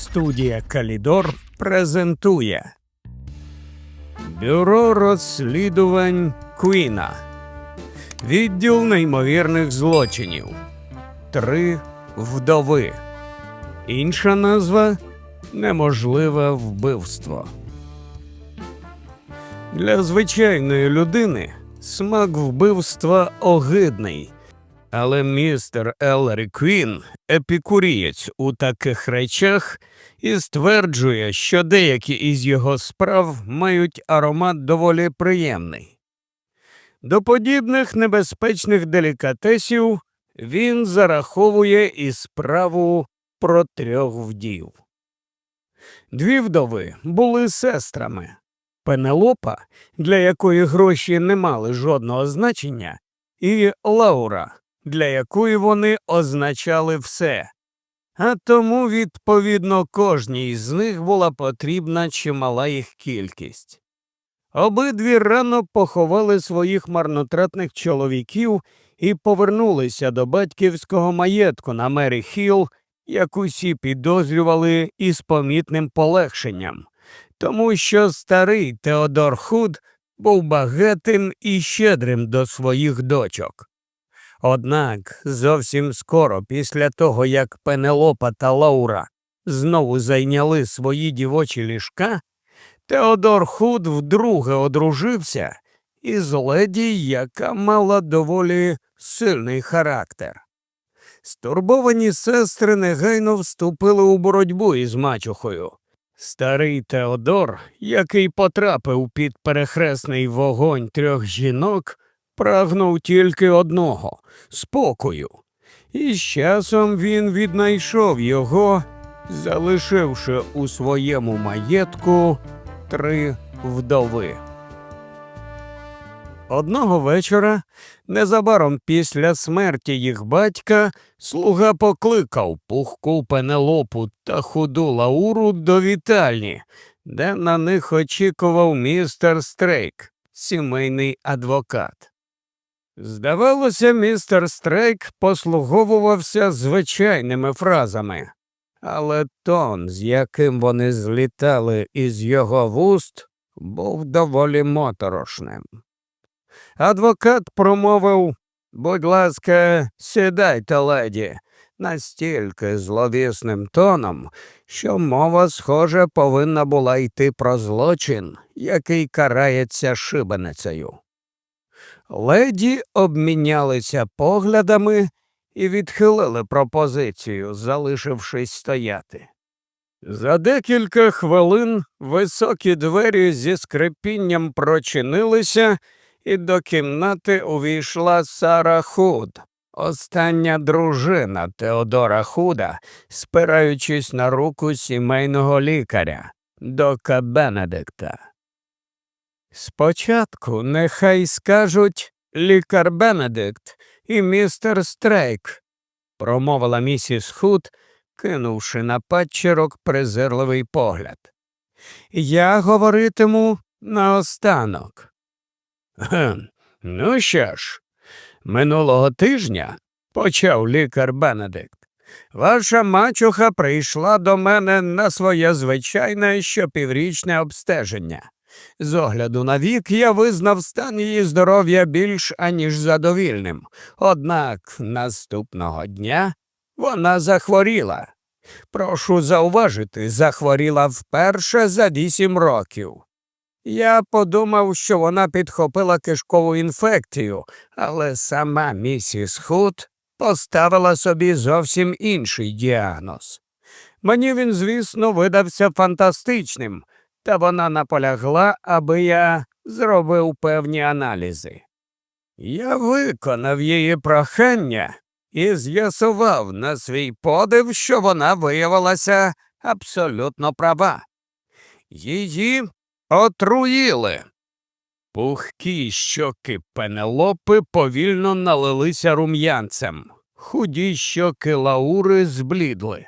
Студія Калідор презентує Бюро розслідувань Куіна. Відділ неймовірних злочинів. Три вдови. Інша назва Неможливе вбивство. Для звичайної людини смак вбивства огидний. Але містер Еллері Квін епікурієць у таких речах і стверджує, що деякі із його справ мають аромат доволі приємний. До подібних небезпечних делікатесів він зараховує і справу про трьох вдів. Дві вдови були сестрами. Пенелопа, для якої гроші не мали жодного значення, і Лаура, для якої вони означали все. А тому, відповідно, кожній з них була потрібна чимала їх кількість. Обидві рано поховали своїх марнотратних чоловіків і повернулися до батьківського маєтку на Мері Хілл, як усі підозрювали із помітним полегшенням, тому що старий Теодор Худ був багатим і щедрим до своїх дочок. Однак зовсім скоро після того, як Пенелопа та Лаура знову зайняли свої дівочі ліжка, Теодор Худ вдруге одружився із леді, яка мала доволі сильний характер. Стурбовані сестри негайно вступили у боротьбу із мачухою. Старий Теодор, який потрапив під перехресний вогонь трьох жінок, прагнув тільки одного спокою. І з часом він віднайшов його, залишивши у своєму маєтку три вдови. Одного вечора, незабаром після смерті їх батька, слуга покликав пухку пенелопу та худу Лауру до вітальні, де на них очікував містер Стрейк, сімейний адвокат. Здавалося, містер Стрейк послуговувався звичайними фразами, але тон, з яким вони злітали із його вуст, був доволі моторошним. Адвокат промовив Будь ласка, сідайте, леді, настільки зловісним тоном, що мова, схоже, повинна була йти про злочин, який карається шибеницею. Леді обмінялися поглядами і відхилили пропозицію, залишившись стояти. За декілька хвилин високі двері зі скрипінням прочинилися, і до кімнати увійшла Сара Худ, остання дружина Теодора Худа, спираючись на руку сімейного лікаря Дока Бенедикта. Спочатку нехай скажуть лікар Бенедикт і містер Стрейк, промовила місіс Худ, кинувши на падчерок презирливий погляд. Я говоритиму наостанок. «Гм, Ну що ж, минулого тижня, почав лікар Бенедикт, ваша мачуха прийшла до мене на своє звичайне щопіврічне обстеження. З огляду на вік я визнав стан її здоров'я більш аніж задовільним. Однак наступного дня вона захворіла. Прошу зауважити, захворіла вперше за вісім років. Я подумав, що вона підхопила кишкову інфекцію, але сама місіс Худ поставила собі зовсім інший діагноз. Мені він, звісно, видався фантастичним, та вона наполягла, аби я зробив певні аналізи. Я виконав її прохання і з'ясував на свій подив, що вона виявилася абсолютно права. Її отруїли. Пухкі щоки пенелопи повільно налилися рум'янцем, худі щоки Лаури зблідли.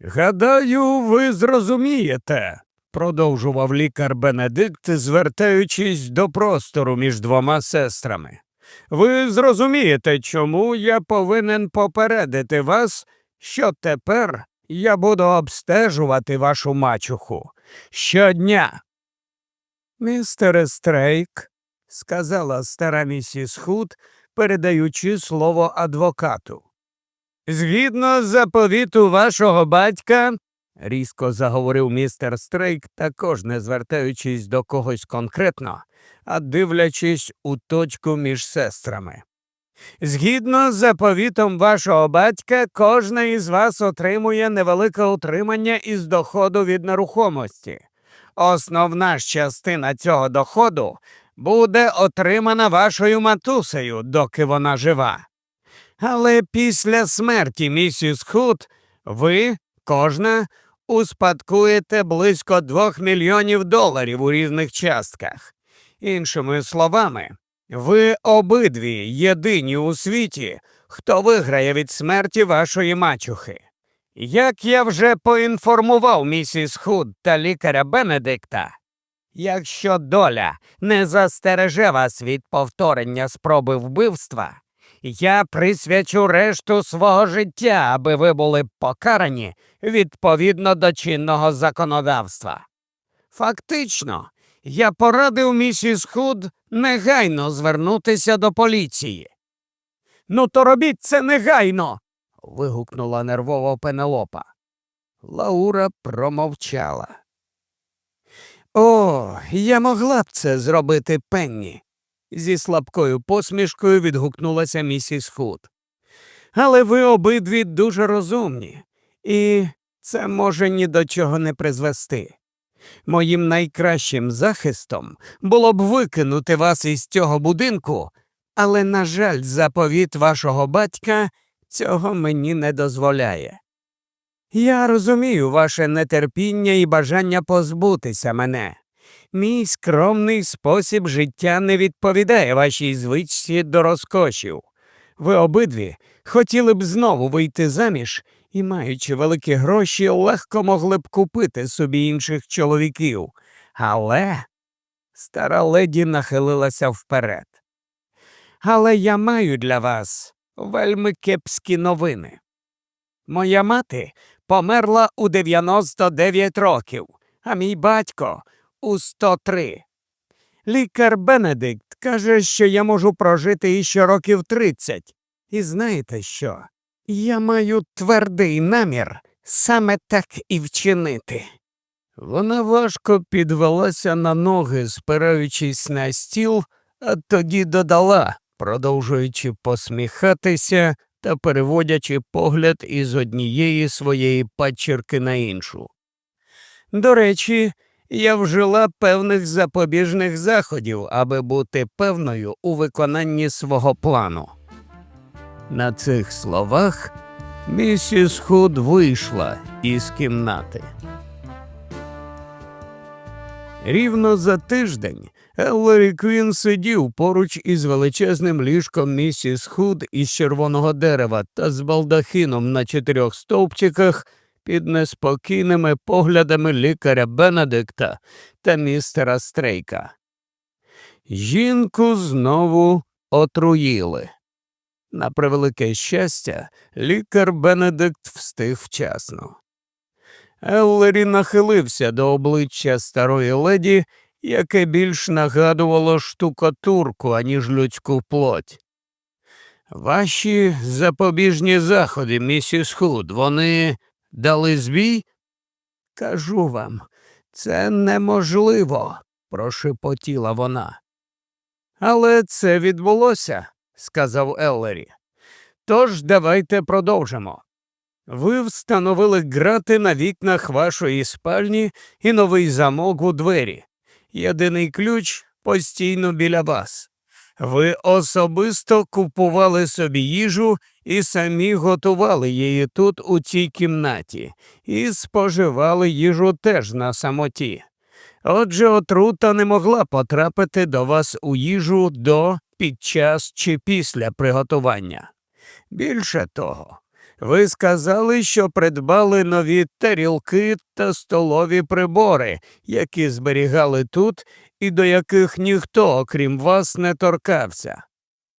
Гадаю, ви зрозумієте, продовжував лікар Бенедикт, звертаючись до простору між двома сестрами. Ви зрозумієте, чому я повинен попередити вас, що тепер Я буду обстежувати вашу мачуху щодня. Містере Стрейк, сказала стара місіс Худ, передаючи слово адвокату. Згідно заповіту вашого батька, різко заговорив містер Стрейк, також не звертаючись до когось конкретно, а дивлячись у точку між сестрами. Згідно з заповітом вашого батька, кожна із вас отримує невелике утримання із доходу від нерухомості. Основна ж частина цього доходу буде отримана вашою матусею, доки вона жива. Але після смерті місіс Худ ви, кожна, успадкуєте близько двох мільйонів доларів у різних частках. Іншими словами, ви обидві єдині у світі, хто виграє від смерті вашої мачухи. Як я вже поінформував місіс Худ та лікаря Бенедикта, якщо доля не застереже вас від повторення спроби вбивства, я присвячу решту свого життя, аби ви були покарані відповідно до чинного законодавства. Фактично, я порадив місіс Худ негайно звернутися до поліції. Ну, то робіть це негайно. вигукнула нервово Пенелопа. Лаура промовчала. О, я могла б це зробити Пенні, зі слабкою посмішкою відгукнулася місіс Худ. Але ви обидві дуже розумні, і це може ні до чого не призвести. Моїм найкращим захистом було б викинути вас із цього будинку, але, на жаль, заповіт вашого батька цього мені не дозволяє. Я розумію ваше нетерпіння і бажання позбутися мене. Мій скромний спосіб життя не відповідає вашій звичці до розкошів. Ви обидві хотіли б знову вийти заміж і, маючи великі гроші, легко могли б купити собі інших чоловіків. Але стара леді нахилилася вперед. Але я маю для вас вельми кепські новини. Моя мати померла у 99 років, а мій батько у 103. Лікар Бенедикт каже, що я можу прожити іще років 30. І знаєте що? Я маю твердий намір саме так і вчинити. Вона важко підвелася на ноги, спираючись на стіл, а тоді додала, продовжуючи посміхатися та переводячи погляд із однієї своєї падчерки на іншу. До речі, я вжила певних запобіжних заходів, аби бути певною у виконанні свого плану. На цих словах місіс Худ вийшла із кімнати. Рівно за тиждень Еллері Квін сидів поруч із величезним ліжком місіс Худ із червоного дерева та з балдахином на чотирьох стовпчиках під неспокійними поглядами лікаря Бенедикта та містера Стрейка. Жінку знову отруїли. На превелике щастя, лікар Бенедикт встиг вчасно. Еллері нахилився до обличчя старої леді, яке більш нагадувало штукатурку, аніж людську плоть. Ваші запобіжні заходи, місіс Худ, вони дали збій? Кажу вам, це неможливо, прошепотіла вона. Але це відбулося, сказав Еллері. Тож давайте продовжимо. Ви встановили грати на вікнах вашої спальні і новий замок у двері. Єдиний ключ постійно біля вас. Ви особисто купували собі їжу і самі готували її тут, у цій кімнаті, і споживали їжу теж на самоті. Отже, отрута не могла потрапити до вас у їжу до, під час чи після приготування. Більше того, ви сказали, що придбали нові тарілки та столові прибори, які зберігали тут і до яких ніхто, окрім вас, не торкався.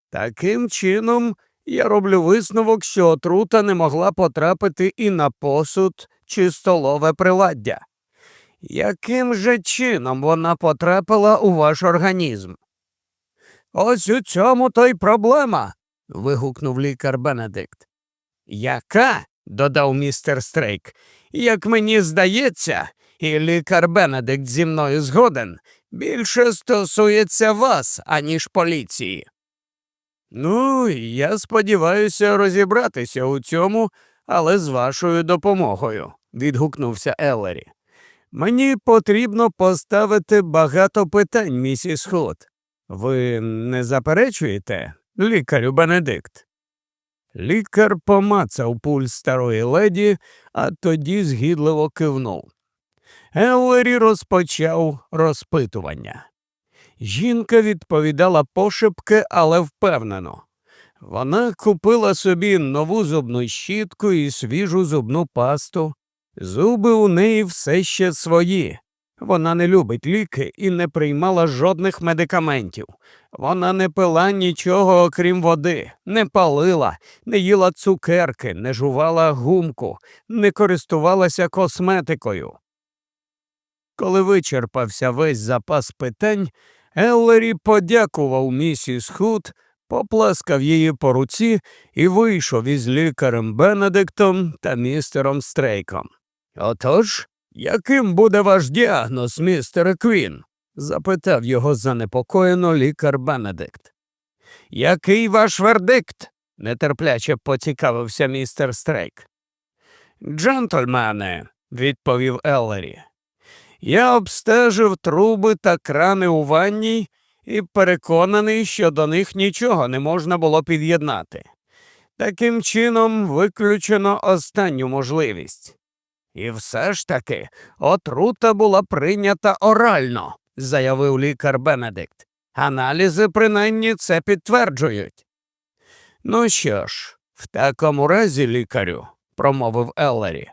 Таким чином, я роблю висновок, що отрута не могла потрапити і на посуд чи столове приладдя. Яким же чином вона потрапила у ваш організм? Ось у цьому то й проблема. вигукнув лікар Бенедикт. Яка? додав містер Стрейк. Як мені здається, і лікар Бенедикт зі мною згоден, більше стосується вас, аніж поліції. Ну, я сподіваюся розібратися у цьому, але з вашою допомогою, відгукнувся Еллері. Мені потрібно поставити багато питань, місіс Худ. Ви не заперечуєте, лікарю Бенедикт? Лікар помацав пульс старої леді, а тоді згідливо кивнув. Еллері розпочав розпитування. Жінка відповідала пошепки, але впевнено. Вона купила собі нову зубну щітку і свіжу зубну пасту. Зуби у неї все ще свої. Вона не любить ліки і не приймала жодних медикаментів. Вона не пила нічого, окрім води, не палила, не їла цукерки, не жувала гумку, не користувалася косметикою. Коли вичерпався весь запас питань, Еллері подякував місіс Худ, поплескав її по руці і вийшов із лікарем Бенедиктом та містером Стрейком. Отож, яким буде ваш діагноз, містере Квін? запитав його занепокоєно лікар Бенедикт. Який ваш вердикт? нетерпляче поцікавився містер Стрейк. Джентльмени, відповів Еллері, я обстежив труби та крани у ванній і переконаний, що до них нічого не можна було під'єднати. Таким чином виключено останню можливість. І все ж таки отрута була прийнята орально, заявив лікар Бенедикт. Аналізи принаймні це підтверджують. Ну що ж, в такому разі, лікарю, промовив Еллері,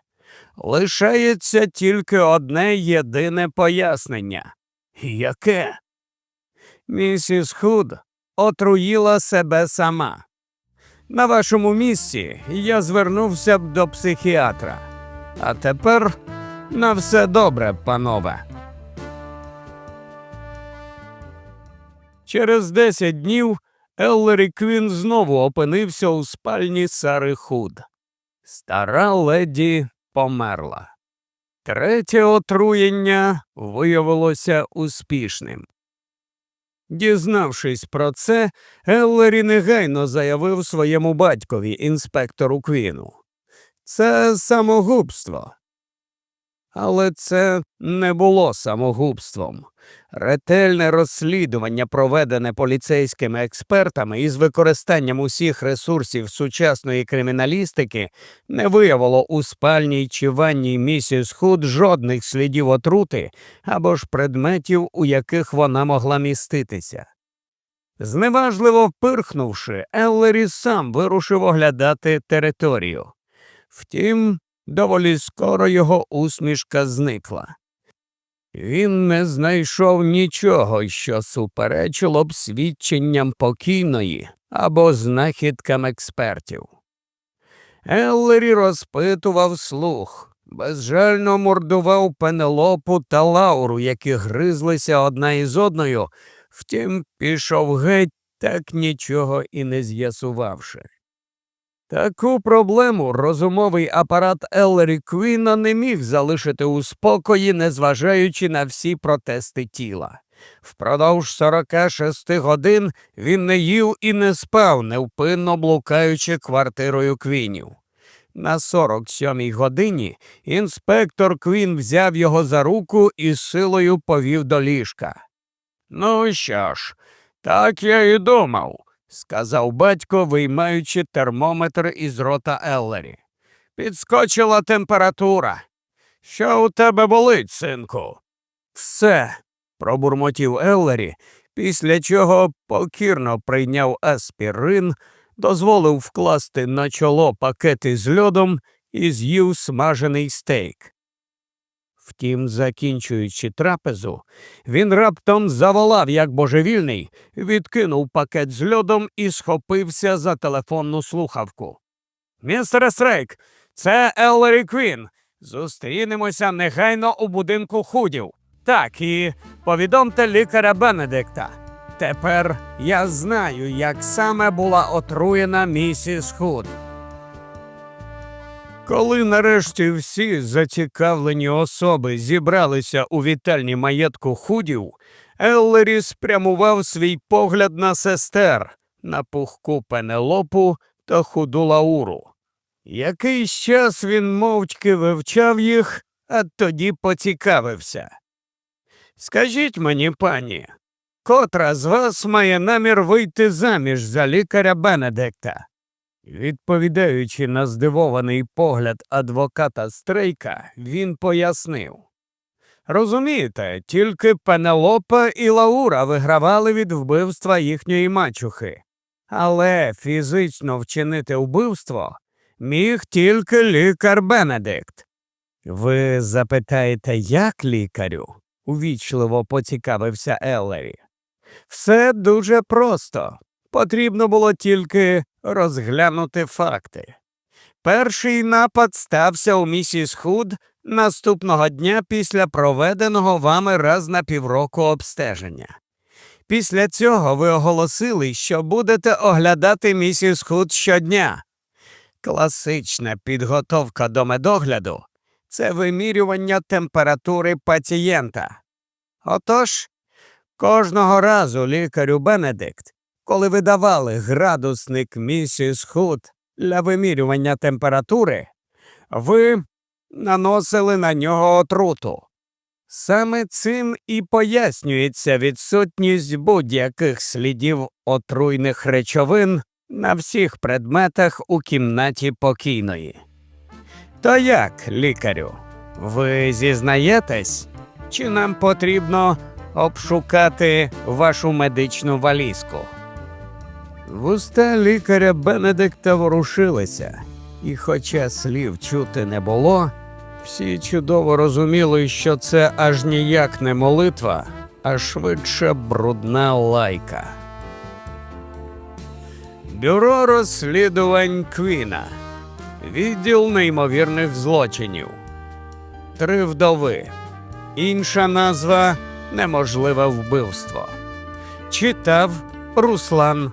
лишається тільки одне єдине пояснення. Яке? Місіс Худ отруїла себе сама. На вашому місці я звернувся б до психіатра. А тепер на все добре, панове. Через десять днів Еллері Квін знову опинився у спальні Сари Худ. Стара леді померла. Третє отруєння виявилося успішним. Дізнавшись про це, Еллері негайно заявив своєму батькові, інспектору Квіну. Це самогубство. Але це не було самогубством. Ретельне розслідування, проведене поліцейськими експертами із використанням усіх ресурсів сучасної криміналістики, не виявило у спальній чи ванній місіс Худ жодних слідів отрути або ж предметів, у яких вона могла міститися. Зневажливо пирхнувши, Еллері сам вирушив оглядати територію. Втім, доволі скоро його усмішка зникла. Він не знайшов нічого, що суперечило б свідченням покійної або знахідкам експертів. Еллері розпитував слух, безжально мордував пенелопу та лауру, які гризлися одна із одною, втім, пішов геть, так нічого і не з'ясувавши. Таку проблему розумовий апарат Еллері Квіна не міг залишити у спокої, незважаючи на всі протести тіла. Впродовж 46 годин він не їв і не спав, невпинно блукаючи квартирою Квінів. На 47-й годині інспектор Квін взяв його за руку і силою повів до ліжка. Ну що ж, так я і думав сказав батько, виймаючи термометр із рота Еллері. Підскочила температура. Що у тебе болить, синку? Все, пробурмотів Еллері, після чого покірно прийняв аспірин, дозволив вкласти на чоло пакети з льодом і з'їв смажений стейк. Втім, закінчуючи трапезу, він раптом заволав, як божевільний, відкинув пакет з льодом і схопився за телефонну слухавку. Містере Стрейк, це Еллері Квін. Зустрінемося негайно у будинку худів. Так, і повідомте лікаря Бенедикта. Тепер я знаю, як саме була отруєна місіс Худ. Коли нарешті всі зацікавлені особи зібралися у вітальні маєтку худів, Еллері спрямував свій погляд на сестер, на пухку Пенелопу та худу Лауру. Якийсь час він мовчки вивчав їх, а тоді поцікавився. Скажіть мені, пані, котра з вас має намір вийти заміж за лікаря Бенедикта? Відповідаючи на здивований погляд адвоката Стрейка, він пояснив. Розумієте, тільки Пенелопа і Лаура вигравали від вбивства їхньої мачухи. Але фізично вчинити вбивство міг тільки лікар Бенедикт. Ви запитаєте, як лікарю? увічливо поцікавився Еллері. Все дуже просто. Потрібно було тільки розглянути факти. Перший напад стався у місіс Худ наступного дня після проведеного вами раз на півроку обстеження. Після цього ви оголосили, що будете оглядати місіс Худ щодня. Класична підготовка до медогляду це вимірювання температури пацієнта. Отож, кожного разу лікарю Бенедикт, коли видавали градусник місіс Худ для вимірювання температури, ви наносили на нього отруту. Саме цим і пояснюється відсутність будь-яких слідів отруйних речовин на всіх предметах у кімнаті покійної. То як, лікарю, ви зізнаєтесь, чи нам потрібно обшукати вашу медичну валізку? Вуста лікаря Бенедикта ворушилися, і, хоча слів чути не було, всі чудово розуміли, що це аж ніяк не молитва, а швидше брудна лайка. Бюро розслідувань Квіна. Відділ неймовірних злочинів. Три вдови. Інша назва Неможливе вбивство. Читав Руслан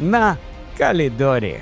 на Калідорі.